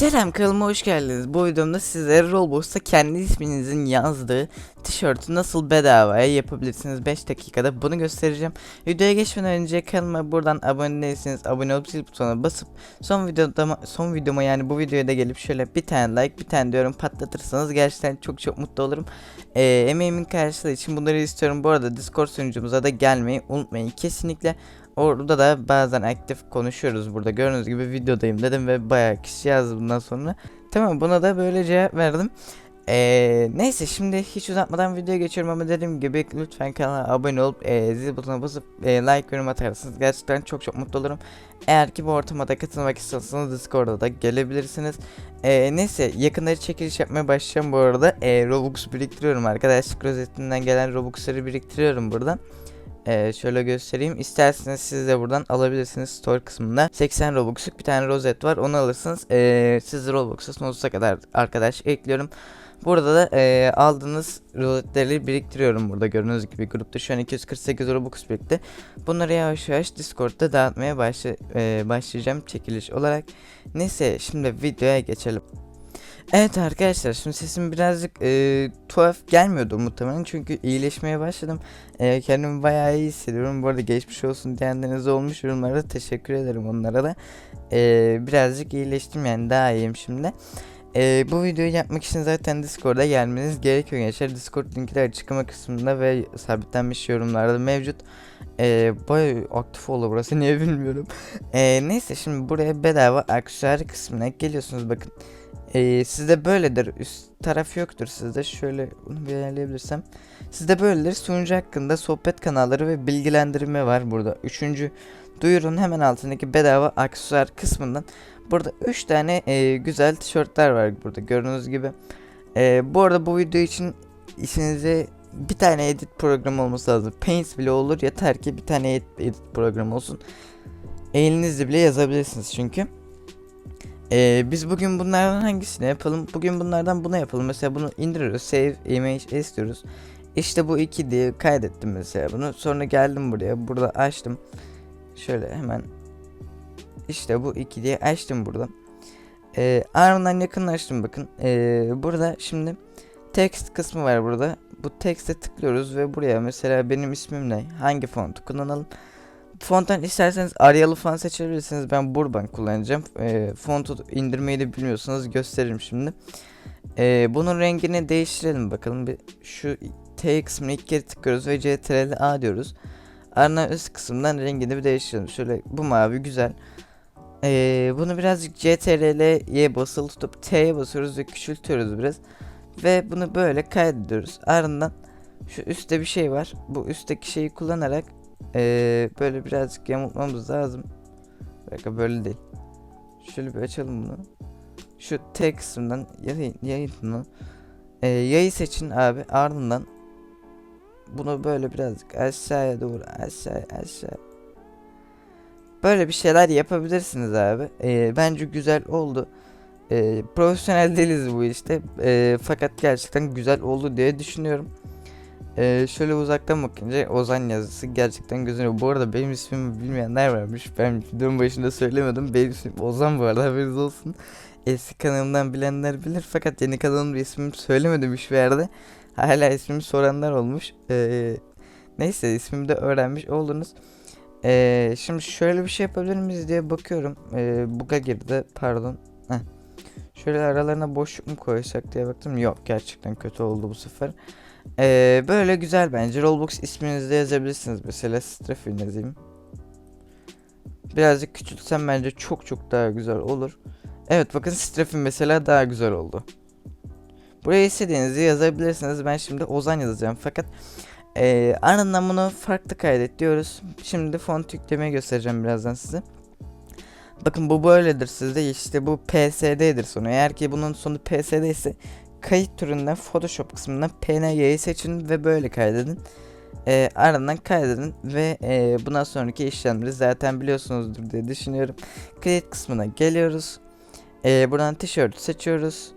Selam kanalıma hoş geldiniz. Bu videomda sizlere Roblox'ta kendi isminizin yazdığı tişörtü nasıl bedavaya yapabilirsiniz 5 dakikada bunu göstereceğim. Videoya geçmeden önce kanalıma buradan abone değilseniz abone olup zil butonuna basıp son videoda son videoma yani bu videoya da gelip şöyle bir tane like bir tane diyorum patlatırsanız gerçekten çok çok mutlu olurum. Ee, emeğimin karşılığı için bunları istiyorum. Bu arada Discord sunucumuza da gelmeyi unutmayın kesinlikle. Orada da bazen aktif konuşuyoruz burada. Gördüğünüz gibi videodayım dedim ve bayağı kişi yazdı bundan sonra. Tamam buna da böyle cevap verdim. Ee, neyse şimdi hiç uzatmadan videoya geçiyorum ama dediğim gibi lütfen kanala abone olup e, zil butonuna basıp e, like yorum atarsanız gerçekten çok çok mutlu olurum. Eğer ki bu ortama da katılmak istiyorsanız Discord'a da gelebilirsiniz. E, neyse yakında çekiliş yapmaya başlayacağım bu arada. E, Robux biriktiriyorum arkadaşlık rozetinden gelen Robux'ları biriktiriyorum buradan. Ee, şöyle göstereyim. İsterseniz siz de buradan alabilirsiniz store kısmında. 80 Robux'luk bir tane rozet var. Onu alırsınız. Ee, siz Robux'a sonsuza kadar arkadaş ekliyorum. Burada da e, aldığınız rozetleri biriktiriyorum burada gördüğünüz gibi grupta şu an 248 Robux birikti. Bunları yavaş yavaş Discord'da dağıtmaya başla, e, başlayacağım çekiliş olarak. Neyse şimdi videoya geçelim. Evet arkadaşlar şimdi sesim birazcık e, tuhaf gelmiyordu muhtemelen çünkü iyileşmeye başladım. E, kendimi bayağı iyi hissediyorum. Bu arada geçmiş olsun diyenleriniz olmuş yorumlarda teşekkür ederim onlara da. E, birazcık iyileştim yani daha iyiyim şimdi. E, bu videoyu yapmak için zaten Discord'a gelmeniz gerekiyor gençler. Discord linki de açıklama kısmında ve sabitlenmiş yorumlarda mevcut. E, bayağı aktif oldu burası niye bilmiyorum. E, neyse şimdi buraya bedava aksesuar kısmına geliyorsunuz bakın. Ee, sizde böyledir. Üst taraf yoktur sizde. Şöyle bunu bir ayarlayabilirsem. Sizde böyledir. Sunucu hakkında sohbet kanalları ve bilgilendirme var burada. Üçüncü duyurun hemen altındaki bedava aksesuar kısmından. Burada 3 tane e, güzel tişörtler var burada gördüğünüz gibi. E, bu arada bu video için işinize bir tane edit programı olması lazım. Paint bile olur yeter ki bir tane edit programı olsun. Elinizle bile yazabilirsiniz çünkü. Ee, biz bugün bunlardan hangisini yapalım? Bugün bunlardan bunu yapalım. Mesela bunu indiriyoruz. Save image istiyoruz. İşte bu iki diye kaydettim mesela bunu. Sonra geldim buraya. Burada açtım. Şöyle hemen. İşte bu iki diye açtım burada. Ee, ardından yakınlaştım bakın. Ee, burada şimdi text kısmı var burada. Bu text'e tıklıyoruz ve buraya mesela benim ismim ne? Hangi fontu kullanalım? Fonttan isterseniz Arial'ı falan seçebilirsiniz. Ben Burbank kullanacağım. E, fontu indirmeyi de bilmiyorsanız gösteririm şimdi. E, bunun rengini değiştirelim bakalım. Bir şu T kısmını ilk kere tıklıyoruz ve CTRL A diyoruz. Ardından üst kısımdan rengini bir değiştirelim. Şöyle bu mavi güzel. E, bunu birazcık CTRL'ye basılı tutup T'ye basıyoruz ve küçültüyoruz biraz. Ve bunu böyle kaydediyoruz. Ardından şu üstte bir şey var. Bu üstteki şeyi kullanarak ee, böyle birazcık yamultmamız lazım. Belki böyle değil. Şöyle bir açalım bunu. Şu T kısmından yayın, yayın bunu. Ee, yayı seçin abi ardından bunu böyle birazcık aşağıya doğru aşağı aşağı böyle bir şeyler yapabilirsiniz abi ee, bence güzel oldu ee, profesyonel değiliz bu işte ee, fakat gerçekten güzel oldu diye düşünüyorum ee, şöyle uzaktan bakınca Ozan yazısı gerçekten gözünüyor. Bu arada benim ismimi bilmeyenler varmış. Ben videonun başında söylemedim. Benim ismim Ozan bu arada haberiniz olsun. Eski kanalımdan bilenler bilir fakat yeni kanalımda ismimi söylemedim hiçbir yerde. Hala ismimi soranlar olmuş. Ee, neyse ismimi de öğrenmiş oldunuz. Ee, şimdi şöyle bir şey yapabilir miyiz diye bakıyorum. Ee, buga girdi pardon. Heh. Şöyle aralarına boşluk mu koysak diye baktım. Yok gerçekten kötü oldu bu sefer. Ee, böyle güzel bence. Roblox isminizi de yazabilirsiniz. Mesela Strafin yazayım. Birazcık küçültsem bence çok çok daha güzel olur. Evet bakın Strafin mesela daha güzel oldu. Buraya istediğinizi yazabilirsiniz. Ben şimdi Ozan yazacağım. Fakat e, ardından bunu farklı kaydet diyoruz. Şimdi font yüklemeyi göstereceğim birazdan size. Bakın bu böyledir sizde işte bu PSD'dir sonu. Eğer ki bunun sonu PSD ise kayıt türünden Photoshop kısmından PNG'yi seçin ve böyle kaydedin. E, ardından kaydedin ve e, bundan sonraki işlemleri zaten biliyorsunuzdur diye düşünüyorum. Create kısmına geliyoruz. E, buradan tişört seçiyoruz.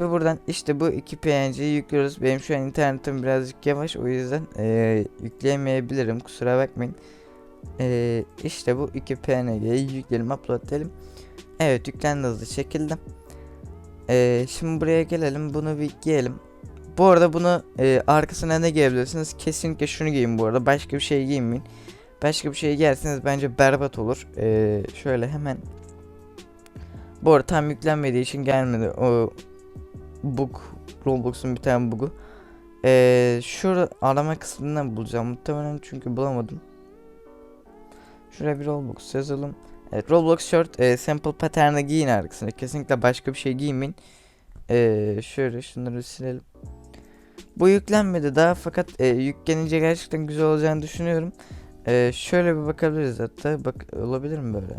Ve buradan işte bu iki PNG'yi yüklüyoruz. Benim şu an internetim birazcık yavaş o yüzden e, yükleyemeyebilirim kusura bakmayın. E, işte bu iki PNG'yi yükleyelim upload edelim. Evet yüklendi hızlı şekilde. Ee, şimdi buraya gelelim bunu bir giyelim. Bu arada bunu e, arkasına ne giyebilirsiniz? Kesinlikle şunu giyin bu arada. Başka bir şey giymeyin. Başka bir şey giyerseniz bence berbat olur. Ee, şöyle hemen. Bu arada tam yüklenmediği için gelmedi. O bug. Roblox'un bir tane bug'u. Ee, şurada arama kısmından bulacağım muhtemelen çünkü bulamadım. Şuraya bir Roblox yazalım. Evet Roblox shirt e, sample pattern'ı giyin arkasına. Kesinlikle başka bir şey giymeyin. Ee, şöyle şunları silelim. Bu yüklenmedi daha fakat e, yüklenince gerçekten güzel olacağını düşünüyorum. Ee, şöyle bir bakabiliriz hatta. Bak olabilir mi böyle?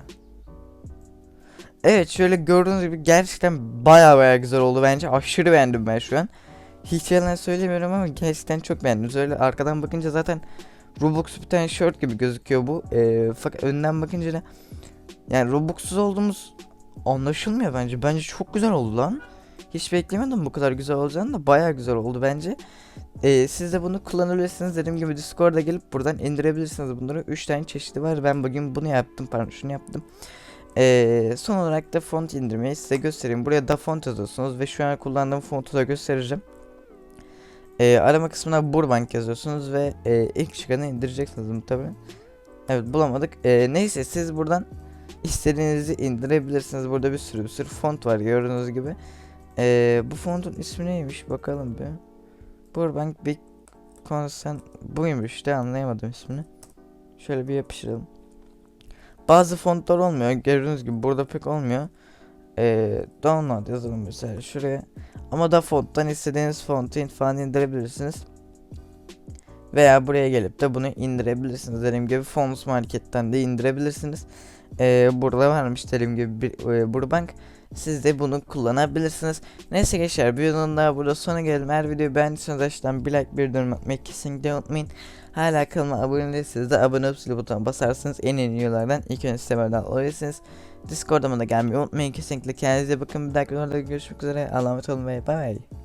Evet şöyle gördüğünüz gibi gerçekten baya baya güzel oldu bence. Aşırı beğendim ben şu an. Hiç yalan söylemiyorum ama gerçekten çok beğendim. Şöyle arkadan bakınca zaten Roblox bir tane shirt gibi gözüküyor bu. Ee, fakat önden bakınca da yani Robux'suz olduğumuz anlaşılmıyor bence. Bence çok güzel oldu lan. Hiç beklemiyordum bu kadar güzel olacağını da baya güzel oldu bence. Ee, siz de bunu kullanabilirsiniz. Dediğim gibi Discord'a gelip buradan indirebilirsiniz bunları. 3 tane çeşidi var. Ben bugün bunu yaptım. Pardon şunu yaptım. Ee, son olarak da font indirmeyi size göstereyim. Buraya da font yazıyorsunuz ve şu an kullandığım fontu da göstereceğim. Ee, arama kısmına Burbank yazıyorsunuz ve e, ilk çıkanı indireceksiniz muhtemelen. Evet bulamadık. Ee, neyse siz buradan istediğinizi indirebilirsiniz. Burada bir sürü bir sürü font var gördüğünüz gibi. Ee, bu fontun ismi neymiş bakalım bir. Burbank Big Consent buymuş de anlayamadım ismini. Şöyle bir yapıştıralım. Bazı fontlar olmuyor. Gördüğünüz gibi burada pek olmuyor. Ee, download yazalım mesela şuraya. Ama da fonttan istediğiniz fontu falan indirebilirsiniz. Veya buraya gelip de bunu indirebilirsiniz. Dediğim gibi Fonts Market'ten de indirebilirsiniz. Ee, burada varmış dediğim gibi bir e, Burbank. Siz de bunu kullanabilirsiniz. Neyse gençler bir videonun daha burada sona gelelim. Eğer videoyu beğendiyseniz aşağıdan bir like bir dönüm atmayı kesinlikle unutmayın. Hala kanalıma abone değilseniz de abone olup zil butonuna basarsanız en yeni videolardan ilk önce haberdar olabilirsiniz. Discord'uma da gelmeyi unutmayın kesinlikle. Kendinize bakın. Bir dahaki videoda görüşmek üzere. Allah'a emanet olun ve bay bay.